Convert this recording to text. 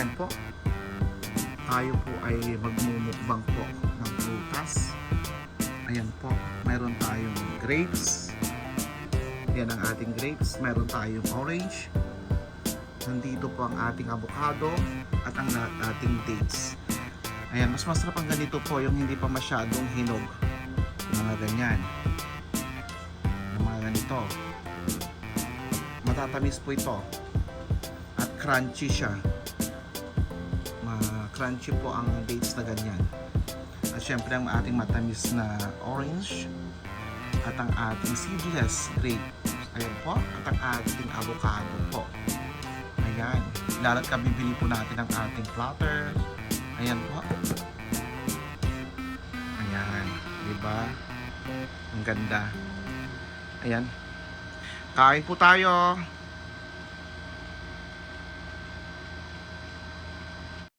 Ayan po. Tayo po ay magmumukbang po ng prutas. Ayan po. Mayroon tayong grapes. Yan ang ating grapes. Mayroon tayong orange. Nandito po ang ating avocado at ang ating dates. Ayan, mas masarap ang ganito po yung hindi pa masyadong hinog. Yung mga ganyan. Yung mga ganito. Matatamis po ito. At crunchy siya. Ma-crunchy po ang dates na ganyan. At syempre ang ating matamis na orange at ang ating seedless grape. Ayan po. At ang ating avocado po. Ayan. Lalat ka bibili po natin ang ating platter. Ayan po. Ayan. Diba? Ang ganda. Ayan. Kain po tayo.